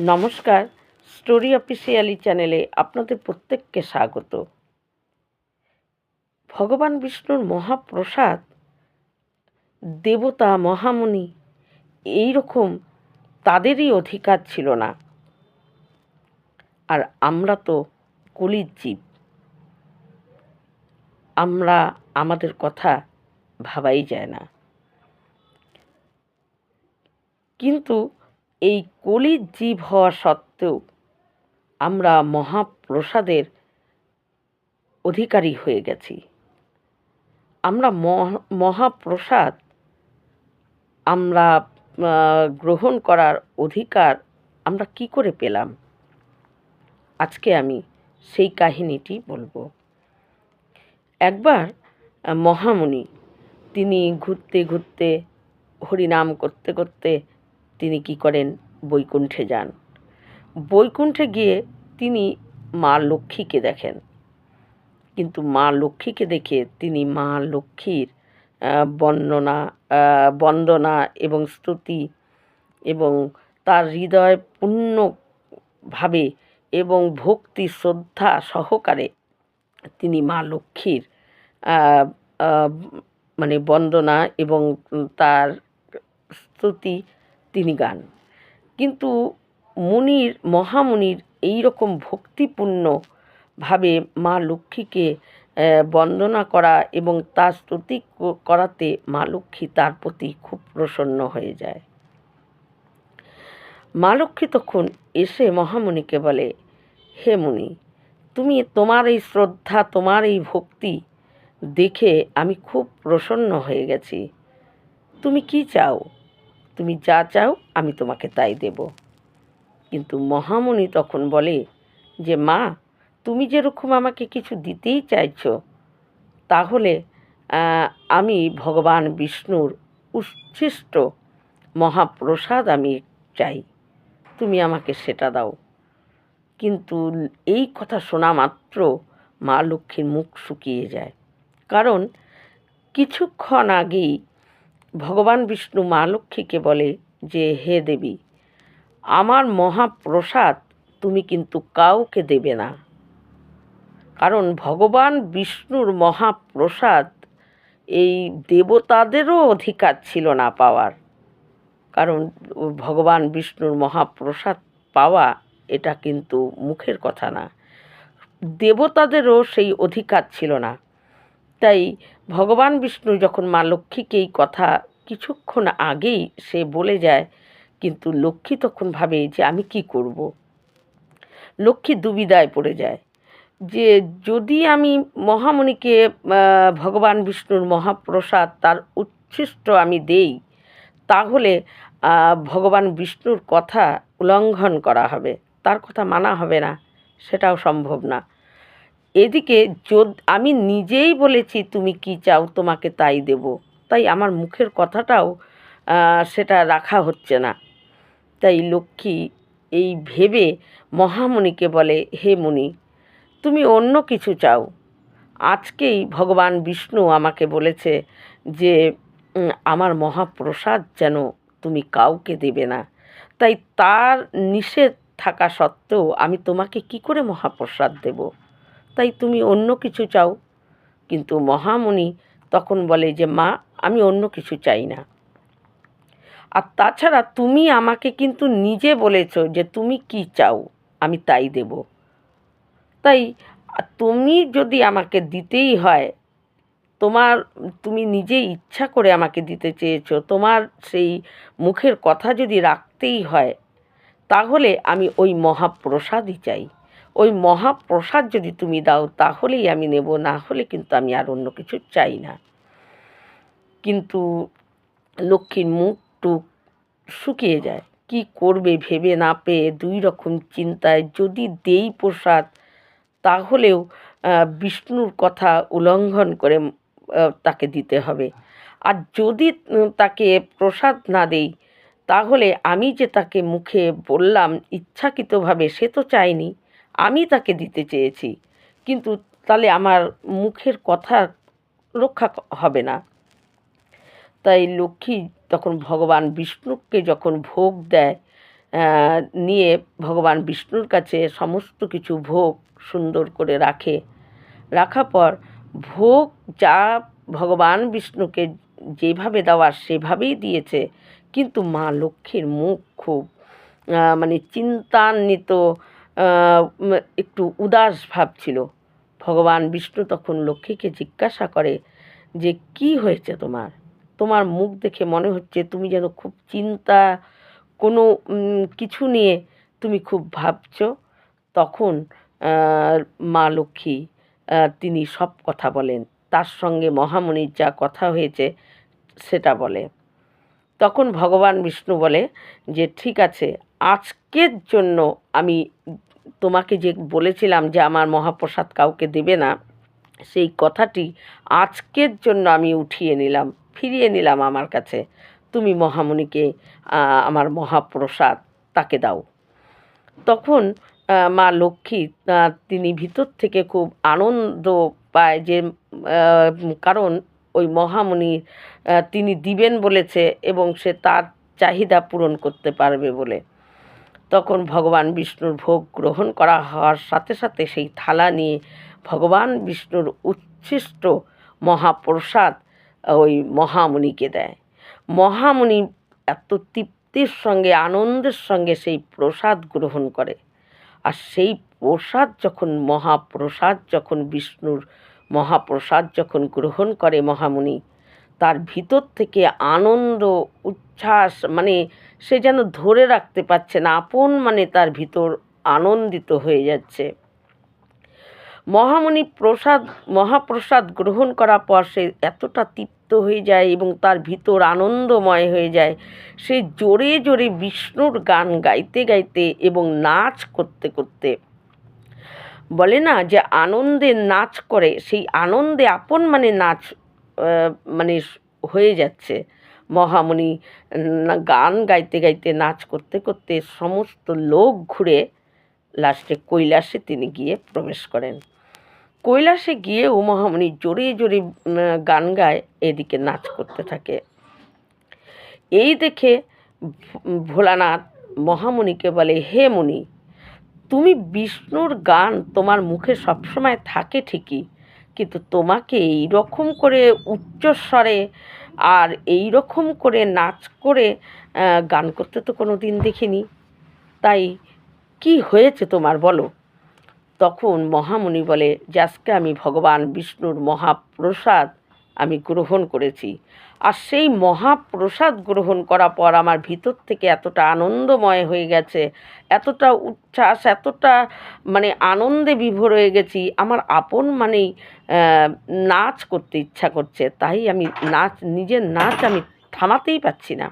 নমস্কার, story officially চ্যানেলে আপনাদের প্রত্যেককে স্বাগত। ভগবান বিষ্ণুর মহাপ্রসাদ, দেবতা মহামুনি এই রকম তাদেরই অধিকার ছিল না। আর আমরা তো কলির জীব। আমরা আমাদের কথা ভাবাই যায় না। কিন্তু এই কলির জীব হওয়া সত্ত্বেও আমরা মহাপ্রসাদের অধিকারী হয়ে গেছি। আমরা মহা- মহাপ্রসাদ আমরা গ্রহণ করার অধিকার আমরা কি করে পেলাম? আজকে আমি সেই কাহিনীটি বলব। একবার আহ, মহামুনি তিনি ঘুরতে ঘুরতে হরিনাম করতে করতে তিনি কি করেন? বৈকুণ্ঠে যান। বৈকুণ্ঠে গিয়ে তিনি মা লক্ষ্মীকে দেখেন। কিন্তু মা লক্ষ্মীকে দেখে তিনি মা লক্ষ্মীর বর্ণনা বন্দনা এবং স্তুতি এবং তার হৃদয় পূর্ণভাবে এবং ভক্তি শ্রদ্ধা সহকারে তিনি মা লক্ষ্মীর মানে বন্দনা এবং তার স্তুতি তিনি গান। কিন্তু মুনির, মহামুনির এই রকম ভক্তিপূর্ণভাবে মা লক্ষ্মীকে বন্দনা করা এবং তার স্তুতি করাতে মা লক্ষ্মী তার প্রতি খুব প্রসন্ন হয়ে যায়। মা লক্ষ্মী তখন এসে মহামুনিকে বলে, হে মুনি, তুমি তোমার এই শ্রদ্ধা, তোমার এই ভক্তি দেখে আমি খুব প্রসন্ন হয়ে গেছি। তুমি কি চাও? তুমি যা চাও, আমি তোমাকে তাই দেব। কিন্তু মহামণি তখন বলে, যে মা, তুমি যেরকম আমাকে কিছু দিতেই চাইছ, তাহলে আমি ভগবান বিষ্ণুর উচ্ছিষ্ট মহাপ্রসাদ আমি চাই। তুমি আমাকে সেটা দাও। কিন্তু এই কথা শোনা মাত্র মা লক্ষ্মীর মুখ শুকিয়ে যায়। কারণ কিছুক্ষণ আগেই ভগবান বিষ্ণু মা লক্ষ্মীকে বলে যে, হে দেবী, আমার মহাপ্রসাদ তুমি কিন্তু কাউকে দেবে না। কারণ ভগবান বিষ্ণুর মহাপ্রসাদ এই দেবতাদেরও অধিকার ছিল না পাওয়ার। কারণ ভগবান বিষ্ণুর মহাপ্রসাদ পাওয়া এটা কিন্তু মুখের কথা না। দেবতাদেরও সেই অধিকার ছিল না। তাই ভগবান বিষ্ণু যখন মা লক্ষ্মীকে এই কথা কিছুক্ষণ আগেই সে বলে যায়, কিন্তু লক্ষ্মী তখন ভাবে যে আমি কি করব। লক্ষ্মী দুবিধায় পড়ে যায় যে যদি আমি মহামণিকে ভগবান বিষ্ণুর মহাপ্রসাদ তার উচ্ছিষ্ট আমি দেই, তাহলে ভগবান বিষ্ণুর কথা উল্লঙ্ঘন করা হবে। তার কথা মানা হবে না, সেটাও সম্ভব না। এদিকে আমি নিজেই বলেছি, তুমি কি চাও, তোমাকে তাই দেব। তাই আমার মুখের কথাটাও সেটা রাখা হচ্ছে না। তাই লক্ষ্মী এই ভেবে মহামুনিকে বলে, হে মুনি তুমি অন্য কিছু চাও। আজকেই ভগবান বিষ্ণু আমাকে বলেছে যে আমার মহাপ্রসাদ যেন তুমি কাউকে দেবে না। তাই তার নিষেধ থাকা সত্ত্বেও আমি তোমাকে কি করে মহাপ্রসাদ দেব? তাই তুমি অন্য কিছু চাও। কিন্তু মহামুনি তখন বলে যে, মা, আমি অন্য কিছু চাই না। আর তাছাড়া তুমি আমাকে কিন্তু নিজে বলেছ যে, তুমি কি চাও? আমি তাই দেব। তাই তুমি যদি আমাকে দিতেই হয়, তোমার, তুমি নিজে ইচ্ছা করে আমাকে দিতে চেয়েছো, তোমার সেই মুখের কথা যদি রাখতেই হয়, তাহলে আমি ওই মহাপ্রসাদই চাই। ওই মহাপ্রসাদ যদি তুমি দাও, তাহলেই আমি নেব, না হলে কিন্তু আমি আর অন্য কিছু চাই না। কিন্তু লক্ষ্মীর মুখটুক শুকিয়ে যায়। কি করবে ভেবে না পেয়ে দুই রকম চিন্তায় যদি দেই প্রসাদ, তাহলেও বিষ্ণুর কথা উল্লঙ্ঘন করে তাকে দিতে হবে। আর যদি তাকে প্রসাদ না দেই, তাহলে আমি যে তাকে মুখে বললাম ইচ্ছাকৃতভাবে সে তো চায়নি। আমি তাকে দিতে চেয়েছি। কিন্তু তাহলে আমার মুখের কথা রক্ষা হবে না। তাই লক্ষ্মী তখন ভগবান বিষ্ণুকে যখন ভোগ দেয় নিয়ে ভগবান বিষ্ণুর কাছে সমস্ত কিছু ভোগ সুন্দর করে রাখে। রাখার পর ভোগ যা ভগবান বিষ্ণুকে যেভাবে দেওয়ার সেভাবেই দিয়েছে। কিন্তু মা লক্ষ্মীর মুখ খুব মানে চিন্তান্বিত একটু উদাস ভাব ছিল। ভগবান বিষ্ণু তখন লক্ষ্মীকে জিজ্ঞাসা করে যে, কি হয়েছে তোমার? তোমার মুখ দেখে মনে হচ্ছে তুমি যেন খুব চিন্তা, কোনো কিছু নিয়ে তুমি খুব ভাবছ। তখন মা লক্ষ্মী তিনি সব কথা বলেন। তার সঙ্গে মহামুনির যা কথা হয়েছে সেটা বলে। তখন ভগবান বিষ্ণু বলে যে, ঠিক আছে আজকের জন্য আমি তোমাকে যে বলেছিলাম যে আমার মহাপ্রসাদ কাউকে দেবে না সেই কথাটি আজকের জন্য আমি উঠিয়ে নিলাম ফিরিয়ে নিলাম আমার কাছে। তুমি মহামণিকে আমার মহাপ্রসাদ তাকে দাও। তখন মা লক্ষ্মী তিনি ভিতর থেকে খুব আনন্দ পায় যে কারণ ওই মহামুনি আহ, তিনি দিবেন বলেছে এবং সে তার চাহিদা পূরণ করতে পারবে বলে। তখন ভগবান বিষ্ণুর ভোগ গ্রহণ করা হওয়ার সাথে সাথে সেই থালা নিয়ে ভগবান বিষ্ণুর উচ্ছিষ্ট মহাপ্রসাদ ওই মহামুনিকে দেয়। মহামুনি এত তৃপ্তির সঙ্গে, আনন্দের সঙ্গে সেই প্রসাদ গ্রহণ করে। আর সেই প্রসাদ যখন, মহাপ্রসাদ যখন, বিষ্ণুর মহাপ্রসাদ যখন গ্রহণ করে মহামুনি তার ভিতর থেকে আনন্দ, উচ্ছ্বাস মানে সে যেন ধরে রাখতে পারছে না, আপন মানে তার ভিতর আনন্দিত হয়ে যাচ্ছে। মহামণি প্রসাদ, মহাপ্রসাদ গ্রহণ করার পর সে এতটা তৃপ্ত হয়ে যায় এবং তার ভিতর আনন্দময় হয়ে যায়। সে জোরে জোরে বিষ্ণুর গান গাইতে গাইতে এবং নাচ করতে করতে বলে না যে আনন্দে নাচ করে, সেই আনন্দে আপন মানে নাচ মানে হয়ে যাচ্ছে। মহামুনি উম, গান গাইতে গাইতে নাচ করতে করতে সমস্ত লোক ঘুরে লাস্টে কৈলাসে তিনি গিয়ে প্রবেশ করেন। কৈলাসে গিয়ে ও মহামণি জোরে জোরে গান গায় এদিকে নাচ করতে থাকে। এই দেখে ভোলানাথ মহামুনিকে বলে হে মুনি তুমি বিষ্ণুর গান তোমার মুখে সবসময় থাকে ঠিকই কিন্তু তোমাকে এই রকম করে উচ্চস্বরে আর এই রকম করে নাচ করে গান করতে তো কোনো দিন দেখিনি। তাই কি হয়েছে তোমার বলো? তখন মহামুনি বলে, যে আজকে আমি ভগবান বিষ্ণুর মহাপ্রসাদ আমি গ্রহণ করেছি। আর সেই মহাপ্রসাদ গ্রহণ করার পর আমার ভিতর থেকে এতটা আনন্দময় হয়ে গেছে, এতটা উচ্ছ্বাস, এতটা মানে আনন্দে বিভোর হয়ে গেছি, আমার আপন মানেই নাচ করতে ইচ্ছা করছে, তাই আমি নাচ, নিজের নাচ আমি থামাতেই পাচ্ছি না।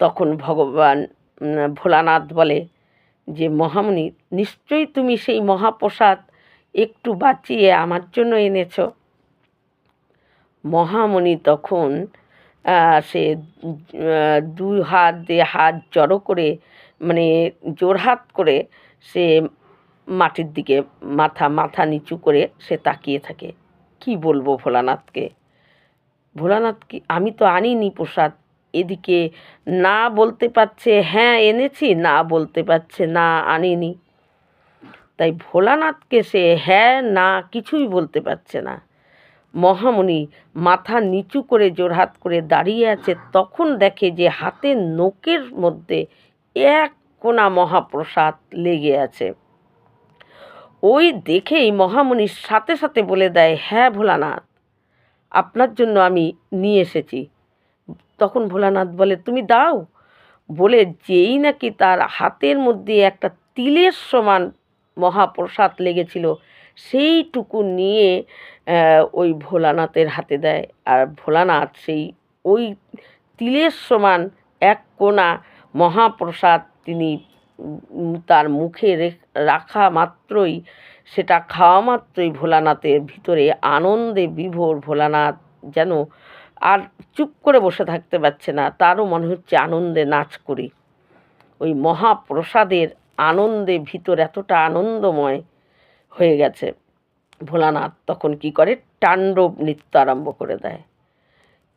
তখন ভগবান ভোলানাথ বলে যে, মহামণি, নিশ্চয়ই তুমি সেই মহাপ্রসাদ একটু বাঁচিয়ে আমার জন্য এনেছো। মহামুনি তখন সে দুই হাত দিয়ে হাত জড়ো করে মানে জোরহাত করে সে মাটির দিকে মাথা মাথা নিচু করে সে তাকিয়ে থাকে। কি বলব ভোলানাথকে? ভোলানাথ কি, আমি তো আনিনি প্রসাদ। এদিকে না বলতে পারছে হ্যাঁ এনেছি, না বলতে পারছে, না আনিনি। তাই ভোলানাথকে সে হ্যাঁ না কিছুই বলতে পারছে না। মহামুনি মাথা নিচু করে জোরহাত করে দাঁড়িয়ে আছে, তখন দেখে যে হাতের নোকের মধ্যে এক কোনা মহাপ্রসাদ লেগে আছে। ওই দেখেই মহামণির সাথে সাথে বলে দেয় হ্যাঁ ভোলানাথ, আপনার জন্য আমি নিয়ে এসেছি। তখন ভোলানাথ বলে, তুমি দাও। বলে যেই নাকি তার হাতের মধ্যে একটা তিলের সমান মহাপ্রসাদ লেগেছিল সেইটুকু নিয়ে ওই ভোলানাথের হাতে দেয়। আর ভোলানাথ সেই ওই তিলের সমান এক কোণা মহাপ্রসাদ তিনি তার মুখে রেখ- রাখা মাত্রই, সেটা খাওয়া মাত্রই ভোলানাথের ভিতরে আনন্দে বিভোর ভোলানাথ যেন আর চুপ করে বসে থাকতে পারছে না, তারও মনে হচ্ছে আনন্দে নাচ করি। ওই মহাপ্রসাদের আনন্দে ভিতর এতটা আনন্দময় হয়ে গেছে। ভোলানাথ তখন কি করে? তাণ্ডব নৃত্য আরম্ভ করে দেয়।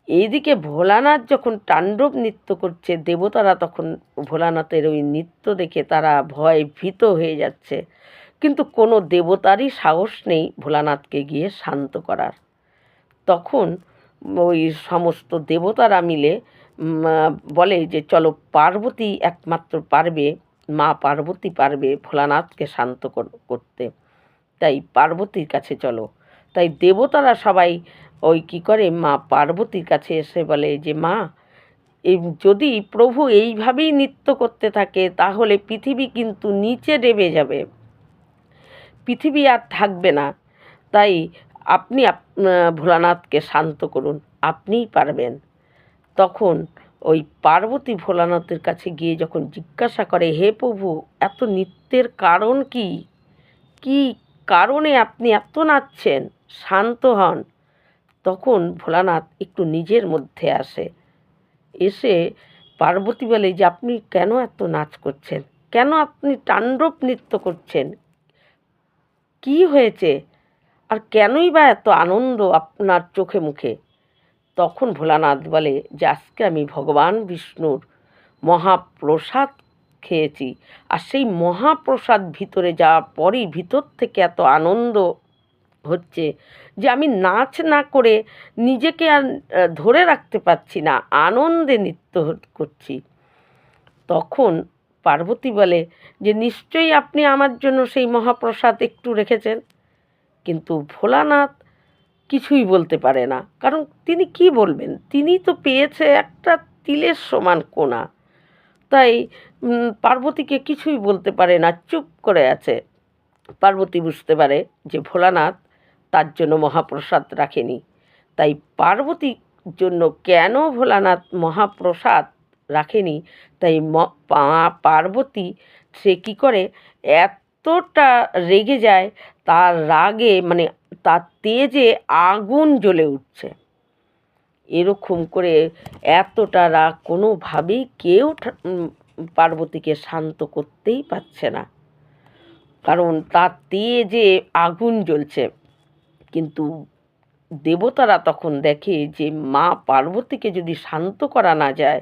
এইদিকে ভোলানাথ যখন তাণ্ডব নৃত্য করছে, দেবতারা তখন ভোলানাথের ওই নৃত্য দেখে তারা ভয় ভীত হয়ে যাচ্ছে। কিন্তু কোনো দেবতারই সাহস নেই ভোলানাথকে গিয়ে শান্ত করার। তখন ওই সমস্ত দেবতারা মিলে বলে যে, চলো, পার্বতী একমাত্র পারবে, মা পার্বতী পারবে ভোলানাথকে শান্ত করতে। তাই পার্বতীর কাছে চলো। তাই দেবতারা সবাই ওই কি করে, মা পার্বতীর কাছে এসে বলে যে, মা যদি প্রভু এইভাবেই নৃত্য করতে থাকে, তাহলে পৃথিবী কিন্তু নিচে নেমে যাবে। পৃথিবী আর থাকবে না। তাই আপনি আপ- ভোলানাথকে শান্ত করুন, আপনিই পারবেন। তখন ওই পার্বতী ভোলানাথের কাছে গিয়ে যখন জিজ্ঞাসা করে, হে প্রভু, এত নৃত্যের কারণ কি? কি কারণে আপনি এত নাচছেন, শান্ত হন। তখন ভোলানাথ একটু নিজের মধ্যে আসে। এসে পার্বতী বলে, যে আপনি কেন এত নাচ করছেন? কেন আপনি তাণ্ডব নৃত্য করছেন? কি হয়েছে? আর কেনই বা এত আনন্দ আপনার চোখে মুখে? তখন ভোলানাথ বলে, যে আজকে আমি ভগবান বিষ্ণুর মহাপ্রসাদ খেয়েছি। আর সেই মহাপ্রসাদ ভিতরে যাওয়ার পরই ভিতর থেকে এত আনন্দ হচ্ছে যে আমি নাচ না করে নিজেকে আর ধরে রাখতে পারছি না, আনন্দে নৃত্য করছি। তখন পার্বতী বলে যে, নিশ্চয়ই আপনি আমার জন্য সেই মহাপ্রসাদ একটু রেখেছেন। কিন্তু ভোলানাথ কিছুই বলতে পারে না। কারণ তিনি কি বলবেন? তিনি তো পেয়েছে একটা তিলের সমান কোনা। তাই পার্বতীকে কিছুই বলতে পারে না, চুপ করে আছে। পার্বতী বুঝতে পারে যে ভোলানাথ তার জন্য মহাপ্রসাদ রাখেনি। তাই পার্বতীর জন্য কেন ভোলানাথ মহাপ্রসাদ রাখেনি? তাই পার্বতী সে কী করে? এতটা রেগে যায়, তার রাগে মানে তার তেজে আগুন জ্বলে উঠছে। এরকম করে এতটা রাগ কোনোভাবেই কেউ পার্বতীকে শান্ত করতেই পারছে না। কারণ তার তেজে আগুন জ্বলছে, কিন্তু দেবতারা তখন দেখে যে মা পার্বতীকে যদি শান্ত করা না যায়,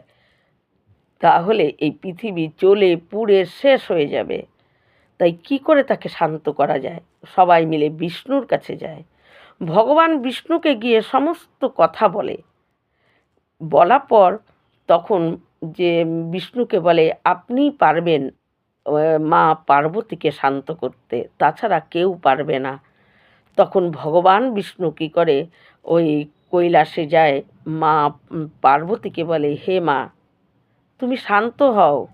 তাহলে এই পৃথিবী চলে পুড়ে শেষ হয়ে যাবে। তাই কি করে তাকে শান্ত করা যায়? সবাই মিলে বিষ্ণুর কাছে যায়। ভগবান বিষ্ণুকে গিয়ে সমস্ত কথা বলে। বলা পর তখন যে বিষ্ণুকে বলে আপনি পারবেন মা পার্বতীকে শান্ত করতে, তাছাড়া কেউ পারবে না। তখন ভগবান বিষ্ণু কী করে, ওই কৈলাসে যায়, মা পার্বতীকে বলে, হে মা, তুমি শান্ত হও।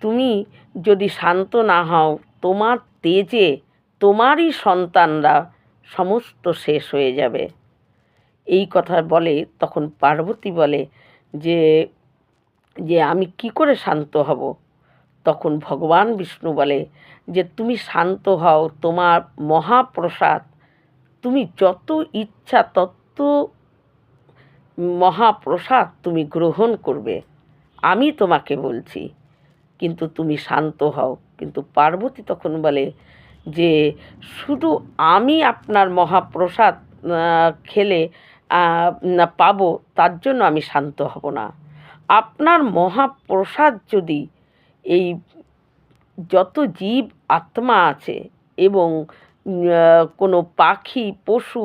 তুমি যদি শান্ত না হও, তোমার তেজে তোমারই সন্তানরা সমস্ত শেষ হয়ে যাবে। এই কথা বলে, তখন পার্বতী বলে যে যে আমি কি করে শান্ত হব? তখন ভগবান বিষ্ণু বলে যে, তুমি শান্ত হও, তোমার মহাপ্রসাদ, তুমি যত ইচ্ছা তত মহাপ্রসাদ তুমি গ্রহণ করবে। আমি তোমাকে বলছি, কিন্তু তুমি শান্ত হও। কিন্তু পার্বতী তখন বলে যে, শুধু আমি আপনার মহাপ্রসাদ খেলে পাবো, তার জন্য আমি শান্ত হব না। আপনার মহাপ্রসাদ যদি এই যত জীব আত্মা আছে এবং কোনো পাখি, পশু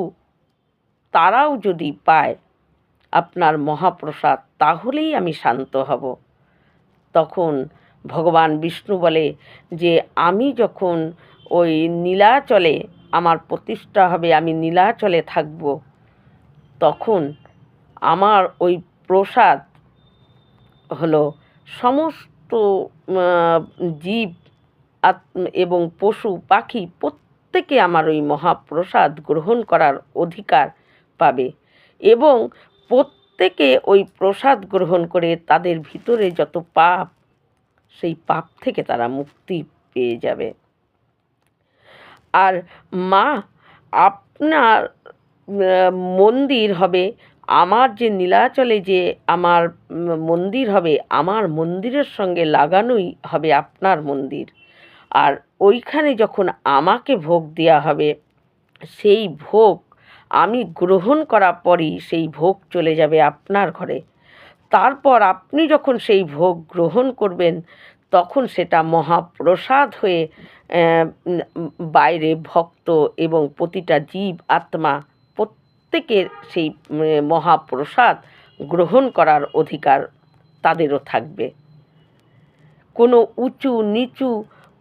তারাও যদি পায় আপনার মহাপ্রসাদ, তাহলেই আমি শান্ত হব। তখন ভগবান বিষ্ণু বলে যে, আমি যখন ওই নীলাচলে, আমার প্রতিষ্ঠা হবে, আমি নীলাচলে থাকব। তখন আমার ওই প্রসাদ হলো সমস্ত জীব এবং পশু, পাখি প্রত্যেকে আমার ওই মহাপ্রসাদ গ্রহণ করার অধিকার পাবে এবং প্রত্যেকে ওই প্রসাদ গ্রহণ করে তাদের ভিতরে যত পাপ, সেই পাপ থেকে তারা মুক্তি পেয়ে যাবে। আর মা, আপনার মন্দির হবে। আমার যে নীলাচলে যে আমার মন্দির হবে, আমার মন্দিরের সঙ্গে লাগানোই হবে আপনার মন্দির। আর ওইখানে যখন আমাকে ভোগ দেওয়া হবে, সেই ভোগ আমি গ্রহণ করার পরই সেই ভোগ চলে যাবে আপনার ঘরে। তারপর আপনি যখন সেই ভোগ গ্রহণ করবেন, তখন সেটা মহাপ্রসাদ হয়ে বাইরে ভক্ত এবং প্রতিটা জীব, আত্মা প্রত্যেকের সেই মহাপ্রসাদ গ্রহণ করার অধিকার তাদেরও থাকবে। কোনো উঁচু নিচু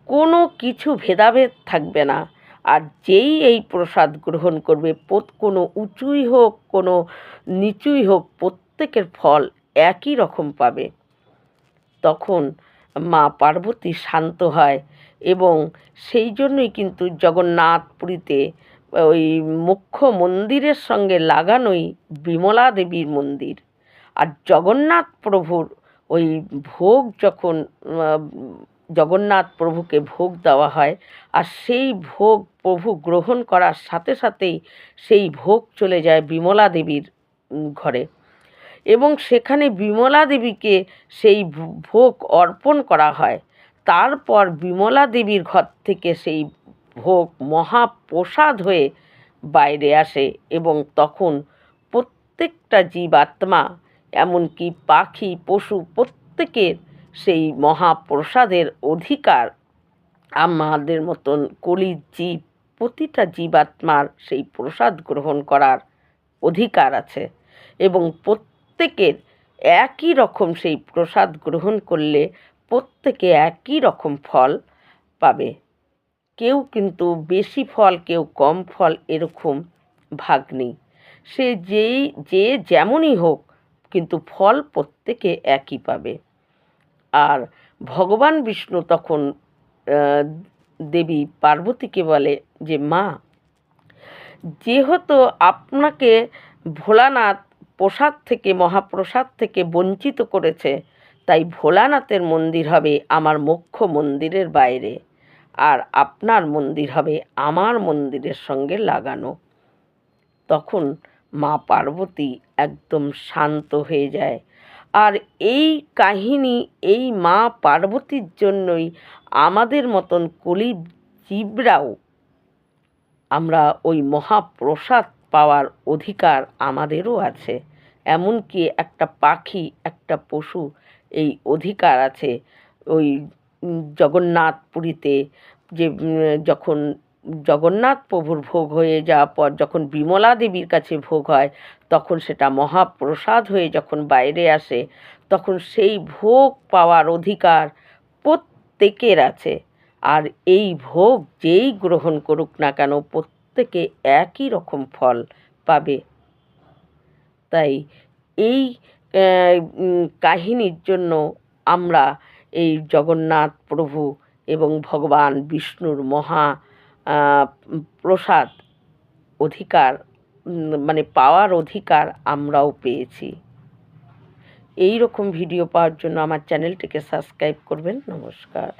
কোনো কিছু ভেদাভেদ থাকবে না। আর যেই এই প্রসাদ গ্রহণ করবে কোনো উঁচুই হোক, কোনো নিচুই হোক, প্রত্যেকের ফল একই রকম পাবে। তখন মা পার্বতী শান্ত হয় এবং সেই জন্যই কিন্তু জগন্নাথপুরীতে ওই মুখ্য মন্দিরের সঙ্গে লাগানোই বিমলা দেবীর মন্দির। আর জগন্নাথ প্রভুর ওই ভোগ যখন জগন্নাথ প্রভুকে ভোগ দেওয়া হয়, আর সেই ভোগ প্রভু গ্রহণ করার সাথে সাথেই সেই ভোগ চলে যায় বিমলা দেবীর ঘরে। এবং সেখানে বিমলা দেবীকে সেই ভোগ অর্পণ করা হয়। তারপর বিমলা দেবীর ঘর থেকে সেই ভোগ মহাপ্রসাদ হয়ে বাইরে আসে এবং তখন প্রত্যেকটা জীবাত্মা, এমনকি পাখি, পশু প্রত্যেকের সেই মহাপ্রসাদের অধিকার। আমাদের মতন কলির জীব, প্রতিটা জীবাত্মার সেই প্রসাদ গ্রহণ করার অধিকার আছে এবং প্রত্যেকের একই রকম সেই প্রসাদ গ্রহণ করলে প্রত্যেকে একই রকম ফল পাবে। কেউ কিন্তু বেশি ফল, কেউ কম ফল এরকম ভাগ নেই। সে যেই, যে যেমনই হোক, কিন্তু ফল প্রত্যেকে একই পাবে। আর ভগবান বিষ্ণু তখন দেবী পার্বতীকে বলে যে, মা, যেহেতু আপনাকে ভোলানাথ প্রসাদ থেকে, মহাপ্রসাদ থেকে বঞ্চিত করেছে, তাই ভোলানাথের মন্দির হবে আমার মুখ্য মন্দিরের বাইরে। আর আপনার মন্দির হবে আমার মন্দিরের সঙ্গে লাগানো। তখন মা পার্বতী একদম শান্ত হয়ে যায়। আর এই কাহিনী এই মা পার্বতীর জন্যই আমাদের মতন কলি জীবরাও আমরা ওই মহাপ্রসাদ পাওয়ার অধিকার আমাদেরও আছে। এমনকি একটা পাখি, একটা পশু এই অধিকার আছে। ওই জগন্নাথ পুরীতে যে যখন জগন্নাথ প্রভুর ভোগ হয়ে যাওয়ার পর যখন বিমলা দেবীর কাছে ভোগ হয়, তখন সেটা মহাপ্রসাদ হয়ে যখন বাইরে আসে, তখন সেই ভোগ পাওয়ার অধিকার প্রত্যেকের আছে। আর এই ভোগ যেই গ্রহণ করুক না কেন, প্রত্যেকে একই রকম ফল পাবে। তাই এই কাহিনীর জন্য আমরা এই জগন্নাথ প্রভু এবং ভগবান বিষ্ণুর মহা প্রসাদ অধিকার মানে পাওয়ার অধিকার আমরাও পেয়েছি। এই রকম ভিডিও পাওয়ার জন্য আমার চ্যানেলটিকে সাবস্ক্রাইব করবেন। নমস্কার।